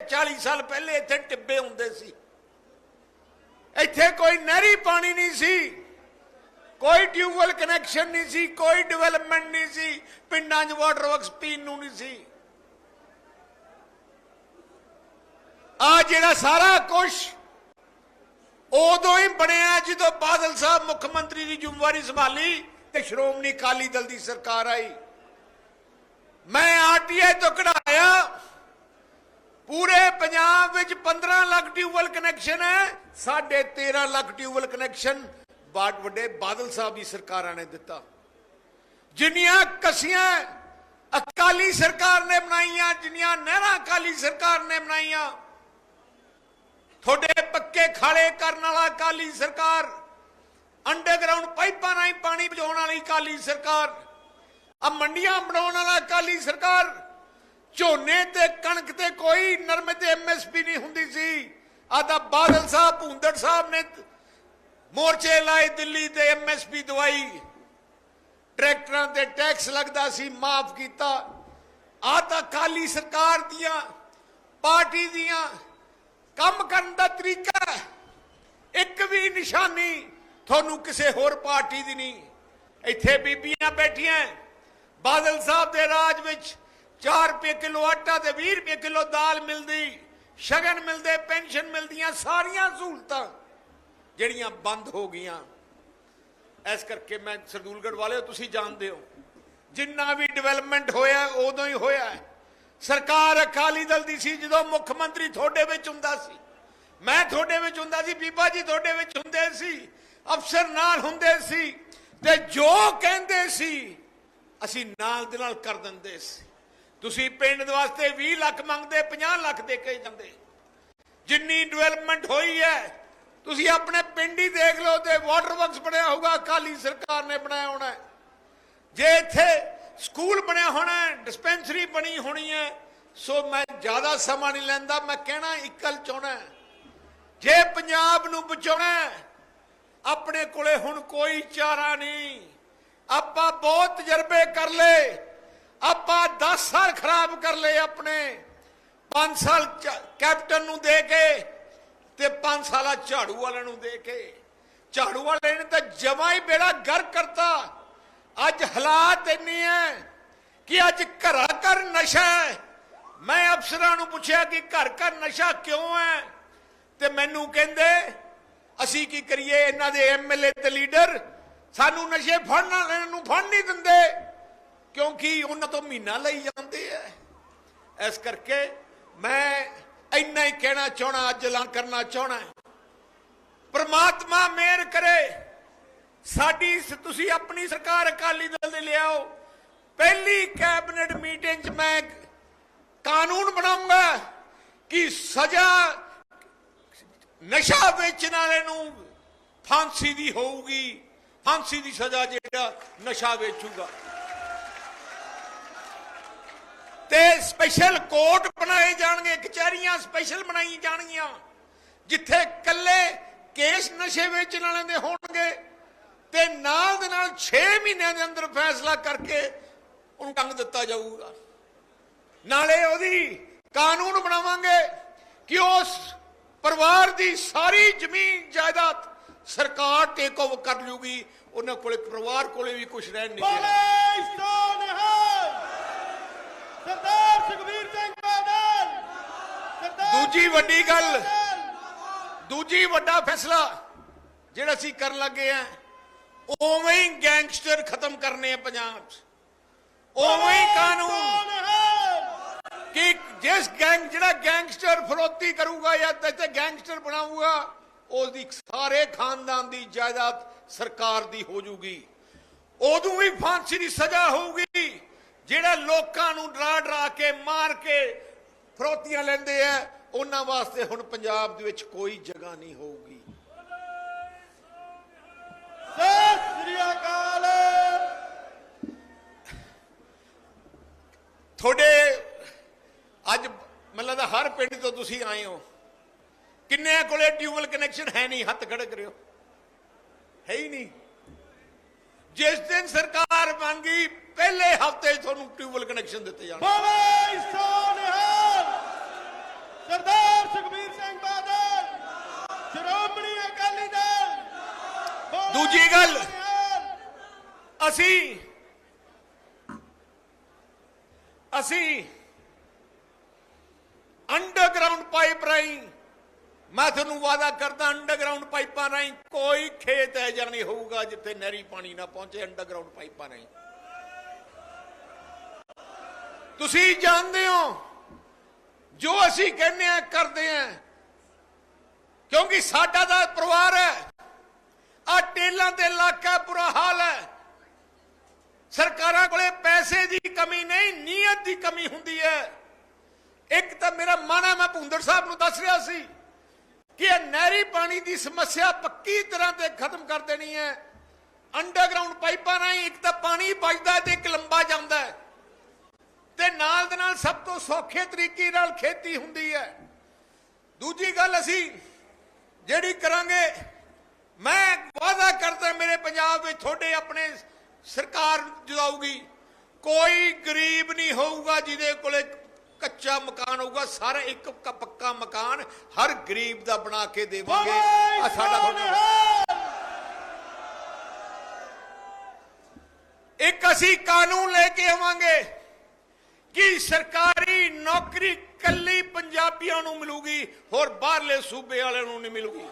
40 ਸਾਲ ਪਹਿਲੇ ਇੱਥੇ ਟਿੱਬੇ ਹੁੰਦੇ ਸੀ। ਇੱਥੇ ਕੋਈ ਨਹਿਰੀ ਪਾਣੀ ਨਹੀਂ ਸੀ। ਕੋਈ ਟਿਊਬਵੈਲ ਕਨੈਕਸ਼ਨ ਨਹੀਂ ਸੀ, ਕੋਈ ਡਿਵੈਲਪਮੈਂਟ ਨਹੀਂ ਸੀ। ਪਿੰਡਾਂ 'ਚ ਵਾਟਰ ਵਰਕਸ ਪੀਣ ਨੂੰ ਨਹੀਂ ਸੀ। ਆ ਜਿਹੜਾ ਸਾਰਾ ਕੁਝ ਉਦੋਂ ਹੀ ਬਣਿਆ ਜਦੋਂ ਬਾਦਲ ਸਾਹਿਬ ਮੁੱਖ ਮੰਤਰੀ ਦੀ ਜ਼ਿੰਮੇਵਾਰੀ ਸੰਭਾਲੀ ਤੇ ਸ਼੍ਰੋਮਣੀ ਅਕਾਲੀ ਦਲ ਦੀ ਸਰਕਾਰ ਆਈ। ਮੈਂ ਆਰਟੀਆਈ ਤੋਂ ਕਢਾਇਆ। ਪੂਰੇ ਪੰਜਾਬ ਵਿੱਚ 15 ਲੱਖ ਟਿਊਬਵੈਲ ਕਨੈਕਸ਼ਨ ਹੈ, ਸਾਢੇ 13 ਲੱਖ ਟਿਊਬਵੈਲ ਕਨੈਕਸ਼ਨ ਬਾਟ ਵੱਡੇ ਬਾਦਲ ਸਾਹਿਬ ਦੀ ਸਰਕਾਰਾਂ ਨੇ ਦਿੱਤਾ। ਜਿੰਨੀਆਂ ਕਸੀਆਂ ਅਕਾਲੀ ਸਰਕਾਰ ਨੇ ਬਣਾਈਆਂ, ਜਿੰਨੀਆਂ ਨਹਿਰਾਂ ਅਕਾਲੀ ਸਰਕਾਰ ਨੇ ਬਣਾਈਆਂ, ਤੁਹਾਡੇ ਪੱਕੇ ਖਾਲੇ ਕਰਨ ਵਾਲਾ ਅਕਾਲੀ ਸਰਕਾਰ ਅੰਡਰਗਰਾਉਂਡ ਪਾਈਪਾਂ ਰਾਹੀਂ ਪਾਣੀ ਪਹੁੰਚਾਉਣ ਵਾਲੀ ਅਕਾਲੀ ਸਰਕਾਰ ਆ ਮੰਡੀਆਂ ਬਣਾਉਣ ਵਾਲਾ ਅਕਾਲੀ ਸਰਕਾਰ ਝੋਨੇ ਤੇ ਕਣਕ ਤੇ ਕੋਈ ਨਰਮੇ ਤੇ ਐਮਐਸਪੀ ਨਹੀਂ ਹੁੰਦੀ ਸੀ। ਆਦਾ ਬਾਦਲ ਸਾਹਿਬ ਭੁੰਦੜ ਸਾਹਿਬ ਨੇ ਮੋਰਚੇ ਲਾਏ, ਦਿੱਲੀ ਤੇ ਐਮਐਸਪੀ ਦਵਾਈ। ਟਰੈਕਟਰਾਂ ਤੇ ਟੈਕਸ ਲੱਗਦਾ ਸੀ, ਮਾਫ ਕੀਤਾ। ਆ ਤਾਂ ਕਾਲੀ ਸਰਕਾਰ ਦੀਆਂ, ਪਾਰਟੀ ਦੀਆਂ ਕੰਮ ਕਰਨ ਦਾ ਤਰੀਕਾ ਇੱਕ ਵੀ ਨਿਸ਼ਾਨੀ ਤੁਹਾਨੂੰ ਕਿਸੇ ਹੋਰ ਪਾਰਟੀ ਦੀ ਨਹੀਂ। ਇੱਥੇ ਬੀਬੀਆਂ ਬੈਠੀਆਂ। ਬਾਦਲ ਸਾਹਿਬ ਦੇ ਰਾਜ ਵਿੱਚ 4 ਰੁਪਏ ਕਿਲੋ ਆਟਾ ਤੇ 20 ਰੁਪਏ ਕਿਲੋ ਦਾਲ ਮਿਲਦੀ, ਸ਼ਗਨ ਮਿਲਦੇ, ਪੈਨਸ਼ਨ ਮਿਲਦੀਆਂ, ਸਾਰੀਆਂ ਸਹੂਲਤਾਂ ਜਿਹੜੀਆਂ ਬੰਦ ਹੋ ਗਈਆਂ। ਇਸ ਕਰਕੇ ਮੈਂ ਸਰਦੂਲਗੜ੍ਹ ਵਾਲਿਓ, ਤੁਸੀਂ ਜਾਣਦੇ ਹੋ, ਜਿੰਨਾ ਵੀ ਡਿਵੈਲਪਮੈਂਟ ਹੋਇਆ, ਉਦੋਂ ਹੀ ਹੋਇਆ ਹੈ। ਸਰਕਾਰ ਅਕਾਲੀ ਦਲ ਦੀ ਸੀ, ਜਦੋਂ ਮੁੱਖ ਮੰਤਰੀ ਤੁਹਾਡੇ ਵਿੱਚ ਹੁੰਦਾ ਸੀ। ਮੈਂ ਤੁਹਾਡੇ ਵਿੱਚ ਹੁੰਦਾ ਸੀ, ਬੀਬਾ ਜੀ ਤੁਹਾਡੇ ਵਿੱਚ ਹੁੰਦੇ ਸੀ, ਅਫਸਰ ਨਾਲ ਹੁੰਦੇ ਸੀ, ਤੇ ਜੋ ਕਹਿੰਦੇ ਸੀ, ਅਸੀਂ ਨਾਲ ਦੇ ਨਾਲ ਕਰ ਦਿੰਦੇ ਸੀ। ਤੁਸੀਂ ਪਿੰਡ ਦੇ ਵਾਸਤੇ 20 ਲੱਖ ਮੰਗਦੇ 50 ਲੱਖ ਦੇ ਕੇ ਜਾਂਦੇ। ਜਿੰਨੀ ਡਿਵੈਲਪਮੈਂਟ ਹੋਈ ਹੈ, ਤੁਸੀਂ ਆਪਣੇ ਪਿੰਡ ਹੀ ਦੇਖ ਲਓ ਤੇ ਵਾਟਰ ਵਰਕਸ ਬਣਿਆ ਹੋਊਗਾ, ਅਕਾਲੀ ਸਰਕਾਰ ਨੇ ਬਣਾਇਆ ਹੋਣਾ ਜੇ ਇੱਥੇ ਸਕੂਲ ਬਣਿਆ ਹੋਣਾ ਡਿਸਪੈਂਸਰੀ ਬਣੀ ਹੋਣੀ ਹੈ, ਸੋ ਮੈਂ ਜ਼ਿਆਦਾ ਸਮਾਂ ਨਹੀਂ ਲੈਂਦਾ, ਮੈਂ ਕਹਿਣਾ ਇਕੱਲ ਚਾਹਣਾ ਜੇ ਪੰਜਾਬ ਨੂੰ ਬਚਾਉਣਾ ਆਪਣੇ ਕੋਲੇ ਹੁਣ ਕੋਈ ਚਾਰਾ ਨਹੀਂ। ਆਪਾਂ ਬਹੁਤ ਤਜਰਬੇ ਕਰ ਲਏ ਆਪਾਂ 10 ਸਾਲ ਖਰਾਬ ਕਰ ਲਏ ਆਪਣੇ। 5 ਸਾਲ ਕੈਪਟਨ ਨੂੰ ਦੇ ਕੇ ਤੇ 5 ਸਾਲਾ ਝਾੜੂ ਵਾਲਿਆਂ ਨੂੰ ਦੇ ਕੇ। ਝਾੜੂ ਵਾਲੇ ਨੇ ਤਾਂ ਜਮਾ ਹੀ ਬੇੜਾ ਗਰ ਕਰਤਾ। ਅੱਜ ਹਾਲਾਤ ਇੰਨੇ ਹੈ ਕਿ ਅੱਜ ਘਰਾਂ ਘਰ ਨਸ਼ਾ ਹੈ ਮੈਂ ਅਫਸਰਾਂ ਨੂੰ ਪੁੱਛਿਆ ਕਿ ਘਰ ਘਰ ਨਸ਼ਾ ਕਿਉਂ ਹੈ ਤੇ ਮੈਨੂੰ ਕਹਿੰਦੇ, ਅਸੀਂ ਕੀ ਕਰੀਏ? ਇਹਨਾਂ ਦੇ ਐਮਐਲਏ ਤੇ ਲੀਡਰ ਸਾਨੂੰ ਨਸ਼ੇ ਫੜਨ ਵਾਲਿਆਂ ਨੂੰ ਫੜ ਨਹੀਂ ਦਿੰਦੇ। ਕਿਉਂਕਿ ਉਹਨਾਂ ਤੋਂ ਮਹੀਨਾ ਲਈ ਜਾਂਦੇ ਐ ਇਸ ਕਰਕੇ ਮੈਂ ਇੰਨਾ ਹੀ ਕਹਿਣਾ ਚਾਹਣਾ ਅੱਜ ਐਲਾਨ ਕਰਨਾ ਚਾਹਣਾ ਪ੍ਰਮਾਤਮਾ ਮਿਹਰ ਕਰੇ। ਸਾਡੀ ਤੁਸੀਂ ਆਪਣੀ ਸਰਕਾਰ ਅਕਾਲੀ ਦਲ ਦੇ ਲਿਆਓ। ਪਹਿਲੀ ਕੈਬਨਿਟ ਮੀਟਿੰਗ 'ਚ ਮੈਂ ਕਾਨੂੰਨ ਬਣਾਉਂਗਾ ਕਿ ਸਜ਼ਾ ਨਸ਼ਾ ਵੇਚਣ ਵਾਲੇ ਨੂੰ ਫਾਂਸੀ ਦੀ ਹੋਊਗੀ। ਫਾਂਸੀ ਦੀ ਸਜ਼ਾ ਜਿਹੜਾ ਨਸ਼ਾ ਵੇਚੂਗਾ। ਤੇ ਸਪੈਸ਼ਲ ਕੋਰਟ ਬਣਾਏ ਜਾਣਗੇ, ਕਚਹਿਰੀਆਂ ਸਪੈਸ਼ਲ ਬਣਾਈ ਜਾਣਗੀਆਂ, ਜਿੱਥੇ ਕੱਲੇ ਕੇਸ ਨਸ਼ੇ ਵੇਚਣ ਵਾਲਿਆਂ ਦੇ ਹੋਣਗੇ ਤੇ ਨਾਲ ਦੇ ਨਾਲ 6 ਮਹੀਨਿਆਂ ਦੇ ਅੰਦਰ ਫੈਸਲਾ ਕਰਕੇ ਉਹਨੂੰ ਟੰਗ ਦਿੱਤਾ ਜਾਊਗਾ। ਨਾਲੇ ਉਹਦੀ ਕਾਨੂੰਨ ਬਣਾਵਾਂਗੇ ਕਿ ਉਸ ਪਰਿਵਾਰ ਦੀ ਸਾਰੀ ਜ਼ਮੀਨ ਜਾਇਦਾਦ ਸਰਕਾਰ ਟੇਕ ਓਵਰ ਕਰ ਲੂਗੀ ਉਹਨਾਂ ਕੋਲੇ ਪਰਿਵਾਰ ਕੋਲੇ ਵੀ ਕੁਝ ਰਹਿਣ ਨਹੀਂ ਦੇਣਾ। ਸਰਦਾਰ ਸੁਖਬੀਰ ਸਿੰਘ ਬਾਦਲ ਦੂਜੀ ਵੱਡੀ ਗੱਲ ਦੂਜੀ ਵੱਡਾ ਫੈਸਲਾ ਜਿਹੜਾ ਅਸੀਂ ਕਰਨ ਲੱਗੇ ਆ ਉਵੇਂ ਹੀ ਗੈਂਗਸਟਰ ਖਤਮ ਕਰਨੇ ਆ ਪੰਜਾਬ 'ਚ। ਉਵੇਂ ਹੀ ਕਾਨੂੰਨ। ਕਿ ਜਿਸ ਗੈਂਗ ਜਿਹੜਾ ਗੈਂਗਸਟਰ ਫਰੋਤੀ ਕਰੂਗਾ ਜਾਂ ਤੇ ਗੈਂਗਸਟਰ ਬਣਾਊਗਾ ਉਸ ਦੀ ਸਾਰੇ ਖਾਨਦਾਨ ਦੀ ਜਾਇਦਾਦ ਸਰਕਾਰ ਦੀ ਹੋ ਜਾਊਗੀ ਉਦੋਂ ਵੀ ਫਾਂਸੀ ਦੀ ਸਜ਼ਾ ਹੋਊਗੀ। ਜਿਹੜਾ ਲੋਕਾਂ ਨੂੰ ਡਰਾ ਡਰਾ ਕੇ ਮਾਰ ਕੇ ਫਰੋਤੀਆਂ ਲੈਂਦੇ ਆ, ਉਹਨਾਂ ਵਾਸਤੇ ਹੁਣ ਪੰਜਾਬ ਦੇ ਵਿੱਚ ਕੋਈ ਜਗ੍ਹਾ ਨਹੀਂ ਹੋਊਗੀ। ਸਤਿ ਸ੍ਰੀ ਅਕਾਲ। ਤੁਹਾਡੇ ਅੱਜ ਮਤਲਬ ਹਰ ਪਿੰਡ ਤੋਂ ਤੁਸੀਂ ਆਏ ਹੋ। ਕਿੰਨਿਆਂ ਕੋਲੇ ਟਿਊਬਲ ਕਨੈਕਸ਼ਨ ਹੈ ਨਹੀਂ? ਹੱਥ ਖੜੇ ਕਰਿਓ। ਹੈ ਹੀ ਨਹੀਂ। ਜਿਸ ਦਿਨ ਸਰਕਾਰ ਬਣ ਗਈ ਪਹਿਲੇ ਹਫ਼ਤੇ 'ਚ ਤੁਹਾਨੂੰ ਟਿਊਬਲ ਕਨੈਕਸ਼ਨ ਦਿੱਤੇ ਜਾਣਗੇ ਬੋਲੇ ਸੋਨਿਹਾਲ ਸੁਖਬੀਰ ਸਿੰਘ ਬਾਦਲ ਸ਼੍ਰੋਮਣੀ ਅਕਾਲੀ ਦਲ ਬੋਲੇ ਦੂਜੀ ਗੱਲ ਨਿਹਾਲ। ਅਸੀਂ ਅਸੀਂ ਅੰਡਰਗਰਾਉਂਡ ਪਾਈਪ ਰਾਹੀਂ ਮੈਂ ਤੁਹਾਨੂੰ ਵਾਅਦਾ ਕਰਦਾ ਅੰਡਰਗਰਾਉਂਡ ਪਾਈਪਾਂ ਰਾਹੀਂ ਕੋਈ ਖੇਤ ਹੈ ਜਾਂ ਨਹੀਂ ਹੋਊਗਾ ਜਿੱਥੇ ਨਹਿਰੀ ਪਾਣੀ ਨਾ ਪਹੁੰਚੇ ਅੰਡਰਗਰਾਉਂਡ ਪਾਈਪਾਂ ਰਾਹੀਂ। ਤੁਸੀਂ ਜਾਣਦੇ ਹੋ, ਜੋ ਅਸੀਂ ਕਹਿੰਦੇ ਆ ਕਰਦੇ ਆ ਕਿਉਂਕਿ ਸਾਡਾ ਦਾ ਪਰਿਵਾਰ ਹੈ। ਆ ਟੇਲਾਂ ਤੇ ਇਲਾਕਾ ਬੁਰਾ ਹਾਲ ਹੈ। ਸਰਕਾਰਾਂ ਕੋਲੇ ਪੈਸੇ ਦੀ ਕਮੀ ਨਹੀਂ, ਨੀਅਤ ਦੀ ਕਮੀ ਹੁੰਦੀ ਹੈ। ਇੱਕ ਤਾਂ ਮੇਰਾ ਮਨ ਹੈ ਮੈਂ ਭੁੰਦਰ ਸਾਹਿਬ ਨੂੰ ਦੱਸ ਰਿਹਾ ਸੀ। ਕਿ ਇਹ ਨਹਿਰੀ ਪਾਣੀ ਦੀ ਸਮੱਸਿਆ ਪੱਕੀ ਤਰ੍ਹਾਂ ਤੇ ਖਤਮ ਕਰ ਦੇਣੀ ਹੈ। ਅੰਡਰਗਰਾਉਂਡ ਪਾਈਪਾਂ ਰਾਹੀਂ ਇੱਕ ਤਾਂ ਪਾਣੀ ਬਚਦਾ ਹੈ ਤੇ ਇੱਕ ਲੰਬਾ ਜਾਂਦਾ ਹੈ। ਤੇ ਨਾਲ ਦੇ ਨਾਲ ਸਭ ਤੋਂ ਸੌਖੇ ਤਰੀਕੇ ਨਾਲ ਖੇਤੀ ਹੁੰਦੀ ਹੈ। ਦੂਜੀ ਗੱਲ ਅਸੀਂ ਜਿਹੜੀ ਕਰਾਂਗੇ, ਮੈਂ ਵਾਅਦਾ ਕਰਦਾ ਮੇਰੇ ਪੰਜਾਬ ਵਿੱਚ ਤੁਹਾਡੇ ਆਪਣੇ ਸਰਕਾਰ ਜਦਾਊਗੀ ਕੋਈ ਗਰੀਬ ਨਹੀਂ ਹੋਊਗਾ ਜਿਹਦੇ ਕੋਲੇ ਕੱਚਾ ਮਕਾਨ ਹੋਊਗਾ ਸਾਰਾ ਇੱਕ ਕ- ਪੱਕਾ ਮਕਾਨ ਹਰ ਗਰੀਬ ਦਾ ਬਣਾ ਕੇ ਦੇਵਾਂਗੇ। ਬੋਲੇ ਆ ਸਾਡਾ ਤੁਹਾਡਾ ਨਿਹਾਲ। ਇੱਕ ਅਸੀਂ ਕਾਨੂੰਨ ਲੈ ਕੇ ਆਵਾਂਗੇ ਕਿ ਸਰਕਾਰੀ ਨੌਕਰੀ ਕੱਲੀ ਪੰਜਾਬੀਆਂ ਨੂੰ ਮਿਲੂਗੀ ਹੋਰ ਬਾਹਰਲੇ ਸੂਬੇ ਵਾਲਿਆਂ ਨੂੰ ਨਹੀਂ ਮਿਲੂਗੀ।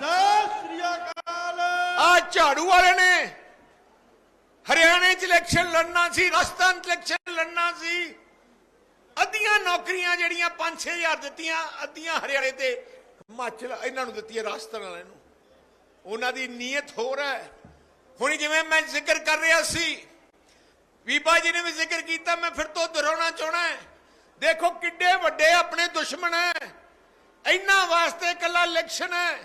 ਸਤਿ ਸ੍ਰੀ ਅਕਾਲ। ਆ ਝਾੜੂ ਵਾਲੇ ਨੇ। ਹਰਿਆਣੇ ਚ ਇਲੈਕਸ਼ਨ ਲੜਨਾ ਸੀ ਰਾਜਸਥਾਨ ਚ ਇਲੈਕਸ਼ਨ ਲੜਨਾ ਸੀ। ਅੱਧੀਆਂ ਨੌਕਰੀਆਂ ਜਿਹੜੀਆਂ 5-6000 ਦਿੱਤੀਆਂ, ਅੱਧੀਆਂ ਹਰਿਆਣੇ ਤੇ ਹਿਮਾਚਲ, ਇਹਨਾਂ ਨੂੰ ਦਿੱਤੀ ਹੈ ਰਾਜਸਥਾਨ ਵਾਲਿਆਂ ਨੂੰ। ਉਹਨਾਂ ਦੀ ਨੀਅਤ ਹੋਰ ਹੈ। ਹੁਣ ਜਿਵੇਂ ਮੈਂ ਜ਼ਿਕਰ ਕਰ ਰਿਹਾ ਸੀ ਬੀਬਾ ਜੀ ਨੇ ਵੀ ਜ਼ਿਕਰ ਕੀਤਾ, ਮੈਂ ਫਿਰ ਤੋਂ ਦੁਹਰਾਉਣਾ ਚਾਹਣਾ ਦੇਖੋ ਕਿੱਡੇ ਵੱਡੇ ਆਪਣੇ ਦੁਸ਼ਮਣ ਹੈ। ਇਹਨਾਂ ਵਾਸਤੇ ਕੱਲਾ ਇਲੈਕਸ਼ਨ ਹੈ।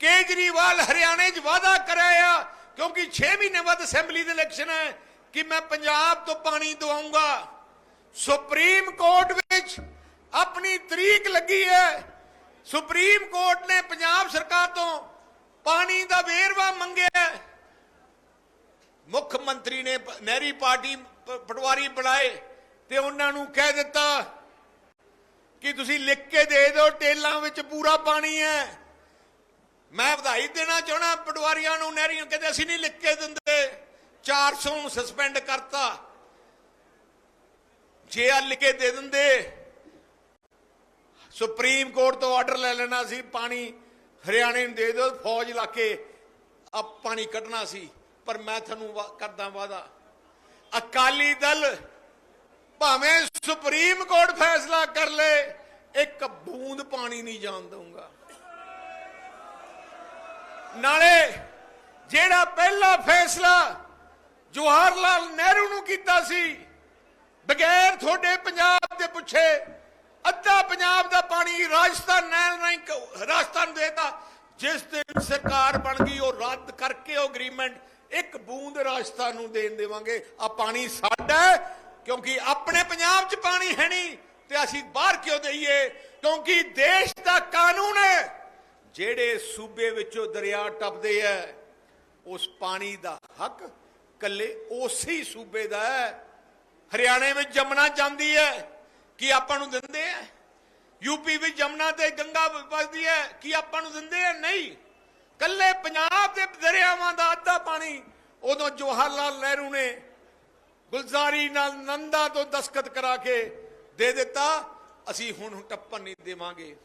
ਕੇਜਰੀਵਾਲ ਹਰਿਆਣੇ 'ਚ ਵਾਅਦਾ ਕਰਾਇਆ ਕਿਉਂਕਿ 6 ਮਹੀਨੇ ਬਾਅਦ ਅਸੈਂਬਲੀ ਦੇ ਇਲੈਕਸ਼ਨ ਹੈ, ਕਿ ਮੈਂ ਪੰਜਾਬ ਤੋਂ ਪਾਣੀ ਦਵਾਉਂਗਾ। ਸੁਪਰੀਮ ਕੋਰਟ ਵਿੱਚ ਆਪਣੀ ਤਰੀਕ ਲੱਗੀ ਹੈ। ਸੁਪਰੀਮ ਕੋਰਟ ਨੇ ਪੰਜਾਬ ਸਰਕਾਰ ਤੋਂ ਪਾਣੀ ਦਾ ਵੇਰਵਾ ਮੰਗਿਆ ਮੁੱਖ ਮੰਤਰੀ ਨੇ ਨਹਿਰੀ ਪਾਰਟੀ ਪਟਵਾਰੀ ਬਣਾਏ ਤੇ ਉਹਨਾਂ ਨੂੰ ਕਹਿ ਦਿੱਤਾ ਕਿ ਤੁਸੀਂ ਲਿਖ ਕੇ ਦੇ ਦਿਓ, ਟੇਲਾਂ ਵਿੱਚ ਪੂਰਾ ਪਾਣੀ ਹੈ। ਮੈਂ ਵਧਾਈ ਦੇਣਾ ਚਾਹਣਾ ਪਟਵਾਰੀਆਂ ਨੂੰ, ਨਹਿਰੀਆਂ ਕਹਿੰਦੇ ਅਸੀਂ ਨਹੀਂ ਲਿਖ ਕੇ ਦਿੰਦੇ। 400 ਨੂੰ ਸਸਪੈਂਡ ਕਰਤਾ। ਜੇ ਆ ਲਿਖ ਕੇ ਦੇ ਦਿੰਦੇ, ਸੁਪਰੀਮ ਕੋਰਟ ਤੋਂ ਆਰਡਰ ਲੈ ਲੈਣਾ ਸੀ, ਪਾਣੀ ਹਰਿਆਣੇ ਨੂੰ ਦੇ ਦਿਓ, ਫੌਜ ਲਾ ਕੇ ਆ ਪਾਣੀ ਕੱਢਣਾ ਸੀ, ਪਰ ਮੈਂ ਤੁਹਾਨੂੰ ਕਰਦਾ ਵਾਦਾ ਅਕਾਲੀ ਦਲ ਭਾਵੇਂ ਸੁਪਰੀਮ ਕੋਰਟ ਫੈਸਲਾ ਕਰ ਲੇ, ਇੱਕ ਬੂੰਦ ਪਾਣੀ ਨਹੀਂ ਜਾਣ ਦਊਗਾ। ਨਾਲੇ ਜਿਹੜਾ ਪਹਿਲਾ ਫੈਸਲਾ ਜਵਾਹਰ ਲਾਲ ਨਹਿਰੂ ਨੂੰ ਕੀਤਾ ਸੀ ਬਗੈਰ ਤੁਹਾਡੇ ਪੰਜਾਬ ਦੇ ਪੁੱਛੇ, ਅੱਧਾ ਪੰਜਾਬ ਦਾ ਪਾਣੀ ਰਾਜਸਥਾਨ ਨਹਿਰ ਨਹੀਂ ਰਾਜਸਥਾਨ ਨੂੰ ਦੇਤਾ। ਜਿਸ ਦਿਨ ਸਰਕਾਰ ਬਣ ਗਈ, ਉਹ ਰੱਦ ਕਰਕੇ ਉਹ ਐਗਰੀਮੈਂਟ ਇੱਕ ਬੂੰਦ ਰਾਜਸਥਾਨ ਨੂੰ ਦੇਣ ਦੇਵਾਂਗੇ। ਆ ਪਾਣੀ ਸਾਡਾ ਕਿਉਂਕਿ ਆਪਣੇ ਪੰਜਾਬ 'ਚ ਪਾਣੀ ਹੈ ਨਹੀਂ ਤੇ ਅਸੀਂ ਬਾਹਰ ਕਿਉਂ ਦਈਏ? ਕਿਉਂਕਿ ਦੇਸ਼ ਦਾ ਕਾਨੂੰਨ ਹੈ, ਜਿਹੜੇ ਸੂਬੇ ਵਿੱਚੋਂ ਦਰਿਆ ਟੱਪਦੇ ਐ ਉਸ ਪਾਣੀ ਦਾ ਹੱਕ ਕੱਲੇ ਉਸੇ ਹੀ ਸੂਬੇ ਦਾ ਹੈ। ਹਰਿਆਣੇ ਵਿੱਚ ਜਮਨਾ ਜਾਂਦੀ ਹੈ, ਕੀ ਆਪਾਂ ਨੂੰ ਦਿੰਦੇ ਐ ਯੂਪੀ ਵਿੱਚ ਜਮਨਾ ਤੇ ਗੰਗਾ ਵਗਦੀ ਹੈ, ਕੀ ਆਪਾਂ ਨੂੰ ਦਿੰਦੇ ਐ ਨਹੀਂ। ਕੱਲੇ ਪੰਜਾਬ ਦੇ ਦਰਿਆਵਾਂ ਦਾ ਅੱਧਾ ਪਾਣੀ, ਉਦੋਂ ਜਵਾਹਰ ਲਾਲ ਨਹਿਰੂ ਨੇ ਗੁਲਜ਼ਾਰੀ ਨਾਲ ਨੰਦਾ ਤੋਂ ਦਸਖਤ ਕਰਾ ਕੇ ਦੇ ਦਿੱਤਾ, ਅਸੀਂ ਹੁਣ ਟੱਪਣ ਨਹੀਂ ਦੇਵਾਂਗੇ।